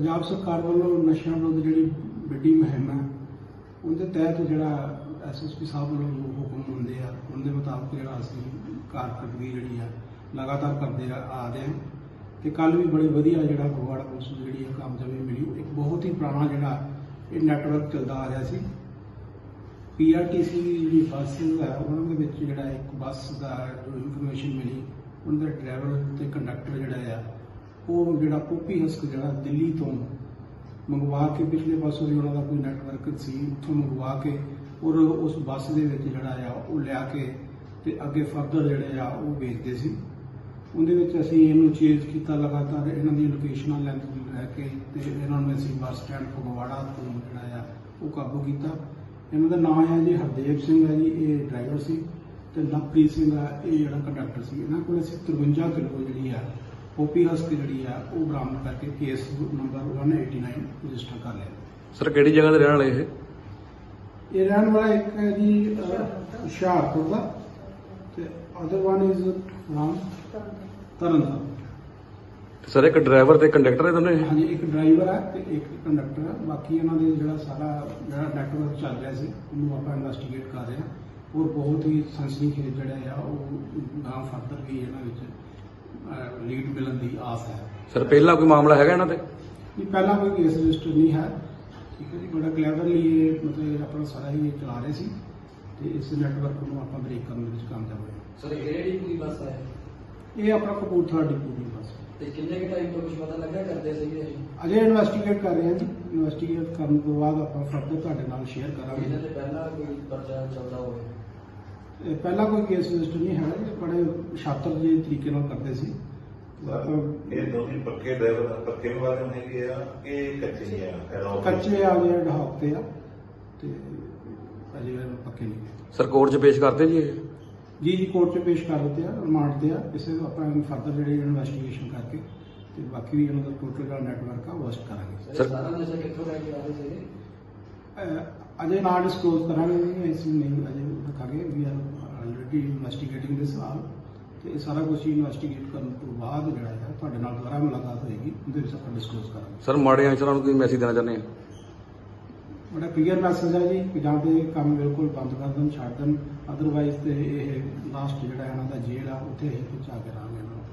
ਪੰਜਾਬ ਸਰਕਾਰ ਵੱਲੋਂ ਨਸ਼ਿਆਂ ਵਿਰੁੱਧ ਜਿਹੜੀ ਵੱਡੀ ਮੁਹਿੰਮ ਹੈ, ਉਹਦੇ ਤਹਿਤ ਜਿਹੜਾ ਐਸਐਸਪੀ ਸਾਹਿਬ ਵੱਲੋਂ ਹੁਕਮ ਹੁੰਦੇ ਆ, ਉਹਦੇ ਮੁਤਾਬਕ ਜਿਹੜਾ ਅਸੀਂ ਕਾਰਕਰਦਗੀ ਜਿਹੜੀ ਆ, ਲਗਾਤਾਰ ਕਰਦੇ ਆ ਆ ਰਹੇ ਹਾਂ। ਤੇ ਕੱਲ ਵੀ ਬੜੇ ਵਧੀਆ ਜਿਹੜਾ ਫਗਵਾੜਾ ਪੁਲਿਸ ਨੂੰ ਜਿਹੜੀ ਆ ਕਾਮਯਾਬੀ ਮਿਲੀ, ਇੱਕ ਬਹੁਤ ਹੀ ਪੁਰਾਣਾ ਜਿਹੜਾ ਇਹ ਨੈਟਵਰਕ ਚੱਲਦਾ ਆ ਰਿਹਾ ਸੀ। ਪੀਆਰਟੀਸੀ ਦੀ ਜਿਹੜੀ ਬੱਸ ਹੈ, ਉਹਨਾਂ ਦੇ ਵਿੱਚ ਜਿਹੜਾ ਇੱਕ ਬੱਸ ਦਾ ਜੋ ਇਨਫੋਰਮੇਸ਼ਨ ਮਿਲੀ ਉਹਨਾਂ ਦਾ ਡਰਾਈਵਰ ਤੇ ਕੰਡਕਟਰ ਜਿਹੜਾ ਆ ਉਹ ਜਿਹੜਾ ਪੋਪੀ ਹਸਕ ਜਿਹੜਾ ਦਿੱਲੀ ਤੋਂ ਮੰਗਵਾ ਕੇ ਪਿਛਲੇ ਪਾਸੋਂ ਵੀ ਉਹਨਾਂ ਦਾ ਕੋਈ ਨੈਟਵਰਕ ਸੀ, ਉੱਥੋਂ ਮੰਗਵਾ ਕੇ ਔਰ ਉਸ ਬੱਸ ਦੇ ਵਿੱਚ ਜਿਹੜਾ ਆ, ਉਹ ਲਿਆ ਕੇ ਤੇ ਅੱਗੇ ਫਰਦਰ ਜਿਹੜੇ ਆ, ਉਹ ਵੇਚਦੇ ਸੀ। ਉਹਦੇ ਵਿੱਚ ਅਸੀਂ ਇਹਨੂੰ ਚੇਂਜ ਕੀਤਾ ਲਗਾਤਾਰ, ਇਹਨਾਂ ਦੀ ਲੋਕੇਸ਼ਨਾਂ ਲੈਂਥ ਲੈ ਕੇ ਤੇ ਇਹਨਾਂ ਨੂੰ ਅਸੀਂ ਬੱਸ ਸਟੈਂਡ ਫਗਵਾੜਾ ਤੋਂ ਜਿਹੜਾ ਆ, ਉਹ ਕਾਬੂ ਕੀਤਾ। ਇਹਨਾਂ ਦਾ ਨਾਮ ਹੈ ਜੀ ਹਰਦੇਵ ਸਿੰਘ ਹੈ ਜੀ, ਇਹ ਡਰਾਈਵਰ ਸੀ ਤੇ ਲਵਪ੍ਰੀਤ ਸਿੰਘ ਆ, ਇਹ ਜਿਹੜਾ ਕੰਡਕਟਰ ਸੀ। ਇਹਨਾਂ ਕੋਲ ਅਸੀਂ 53 ਕਿਲੋ ਜਿਹੜੀ ਆ ਪੋਪੀ ਹਸਕ ਜਿਹੜੀ ਆ ਉਹ ਬਰਾਮਦ ਕਰਕੇ ਕੇਸ ਨੰਬਰ 189 ਰਜਿਸਟਰ ਕਰ ਲਿਆ। ਸਰ ਕਿਹੜੀ ਜਗ੍ਹਾ ਤੇ ਰਹਿਣ ਵਾਲੇ ਇਹ? ਇਹ ਰਹਿਣ ਵਾਲਾ ਇੱਕ ਹੈ ਜੀ ਅਹ, ਹੁਸ਼ਿਆਰਪੁਰ ਦਾ। ਤੇ other one is firm Tarn Taran. ਤੇ ਸਰ ਇੱਕ ਡਰਾਈਵਰ ਤੇ ਕੰਡਕਟਰ ਹੈ ਦੋਨੇ? ਇਹ? ਹਾਂਜੀ ਇੱਕ ਡਰਾਈਵਰ ਹੈ ਤੇ ਇੱਕ ਕੰਡਕਟਰ ਹੈ। ਬਾਕੀ ਇਹਨਾਂ ਦੇ ਜਿਹੜਾ ਸਾਰਾ ਜਿਹੜਾ ਨੈਟਵਰਕ ਚੱਲ ਰਿਹਾ ਸੀ ਉਹਨੂੰ ਆਪਾਂ ਇਨਵੈਸਟੀਗੇਟ ਕਰ ਰਹੇ ਹਾਂ। ਔਰ ਬਹੁਤ ਹੀ ਸਨਸਨੀਖੇਜ਼ ਜਿਹੜਾ ਆ ਉਹ ਗਾਂ ਫਰਦਰ ਵੀ ਇਹਨਾਂ ਵਿੱਚ ਲੀਡ ਮਿਲਣ ਦੀ ਆਸ ਹੈ। ਸਰ ਪਹਿਲਾਂ ਕੋਈ ਮਾਮਲਾ ਹੈਗਾ ਇਹਨਾਂ ਤੇ? ਨਹੀਂ ਪਹਿਲਾਂ ਕੋਈ ਕੇਸ ਰਜਿਸਟਰ ਨਹੀਂ ਹੈ। ਠੀਕ ਹੈ ਜੀ ਬੜਾ ਕਲੈਵਰਲੀ ਇਹ ਮਤਲਬ ਆਪਣਾ ਸਾਰਾ ਹੀ ਚਲਾ ਰਹੇ ਸੀ ਤੇ ਇਸ ਨੈਟਵਰਕ ਨੂੰ ਆਪਾਂ ਬ੍ਰੇਕ ਕਰਨ ਦੇ ਵਿੱਚ ਕਾਮਯਾਬ ਹੋਏ। ਸਰ ਕਿਹੜੀ ਪੂਰੀ ਬੱਸ ਹੈ? ਇਹ ਆਪਣਾ ਕਪੂਰਥਲਾ ਡਿਪੂ ਦੀ ਬੱਸ ਤੇ ਕਿੰਨੇ ਕੁ ਟਾਈਮ ਤੋਂ ਕੁਝ ਪਤਾ ਲੱਗਾ ਕਰਦੇ ਸੀਗੇ ਇਹ? ਅਜੇ ਇਨਵੈਸਟੀਗੇਟ ਕਰ ਰਹੇ ਹਾਂ ਜੀ। ਇਨਵੈਸਟੀਗੇਟ ਕਰਨ ਤੋਂ ਬਾਅਦ ਆਪਾਂ ਫਰਦਰ ਤੁਹਾਡੇ ਨਾਲ ਸ਼ੇਅਰ ਇਹਨਾਂ ਕਰਾਂਗੇ ਦੇ ਪਹਿਲਾਂ ਕੋਈ ਪਰਚਾ ਚੱਲਦਾ ਹੋਵੇ? ਇਹ ਪਹਿਲਾਂ ਕੋਈ ਕੇਸ ਰਜਿਸਟਰ ਨਹੀਂ ਹੈ ਇਹ ਬੜੇ ਸ਼ਾਤਰ ਜਿਹੇ ਤਰੀਕੇ ਨਾਲ ਕਰਦੇ ਸੀ। ਇਹ ਦੋਵੇਂ ਪੱਕੇ ਡਰਾਈਵਰ ਪੱਕੇ ਮੁਲਾਜ਼ਮ ਹੈਗੇ ਆ ਇਹ ਕੱਚੇ ਆ? ਕੱਚੇ ਆ ਜਿਹੜੇ ਢਹਾਕ ਤੇ ਆ ਤੇ ਅਜੇ ਪੱਕੇ ਨਹੀਂ। ਸਰ ਕੋਰਟ 'ਚ ਪੇਸ਼ ਕਰਤੇ ਜੀ ਇਹ? ਜੀ ਜੀ ਕੋਰਟ 'ਚ ਪੇਸ਼ ਕਰ ਦਿੱਤੇ ਆ ਰਿਮਾਂਡ ਤੇ ਆ। ਕਿਸੇ ਨੂੰ ਆਪਾਂ ਫਰਦਰ ਜਿਹੜੀ ਇਨਵੈਸਟੀਗੇਸ਼ਨ ਕਰਕੇ ਤੇ ਬਾਕੀ ਵੀ ਇਹਨਾਂ ਦਾ ਟੋਟਲ ਜਿਹੜਾ ਨੈਟਵਰਕ ਆ ਉਹ ਵਸਟ ਕਰਾਂਗੇ। ਸਰ ਸਾਰਾ ਨਸ਼ਾ ਕਿੱਥੋਂ ਲੈ ਕੇ ਆ ਰਹੇ ਅਹ ਅਜੇ ਨਾ ਡਿਸਕਲੋਜ਼ ਕਰਾਂਗੇ ਅਸੀਂ ਨਹੀਂ ਅਜੇ ਰੱਖਾਂਗੇ। We are already investigating this all ਤੇ ਇਹ ਸਾਰਾ ਕੁਝ ਇਨਵੈਸਟੀਗੇਟ ਕਰਨ ਤੋਂ ਬਾਅਦ ਜਿਹੜਾ ਹੈ ਤੁਹਾਡੇ ਨਾਲ ਦੁਬਾਰਾ ਮੁਲਾਕਾਤ ਹੋਏਗੀ ਉਹਦੇ ਵਿੱਚ ਆਪਾਂ ਡਿਸਕਲੋਜ਼ ਕਰਾਂਗੇ। ਸਰ ਮਾੜੇ ਅਨਸਰਾਂ ਨੂੰ ਕੋਈ ਮੈਸੇਜ ਦੇਣਾ ਚਾਹੁੰਦੇ ਆ ਬੜਾ ਕਲੀਅਰ ਮੈਸੇਜ ਹੈ ਜੀ ਕਿ ਜਾਂ ਤੇ ਕੰਮ ਬਿਲਕੁਲ ਬੰਦ ਕਰ ਦੇਣ ਛੱਡ ਦੇਣ। ਅਦਰਵਾਈਜ਼ ਤੇ ਇਹ ਲਾਸਟ ਜਿਹੜਾ ਇਹਨਾਂ ਦਾ ਜੇਲ੍ਹ ਆ ਉੱਥੇ ਹੀ ਪਹੁੰਚਾ ਕੇ ਰਾਂਗੇ ਇਹਨਾਂ ਨੂੰ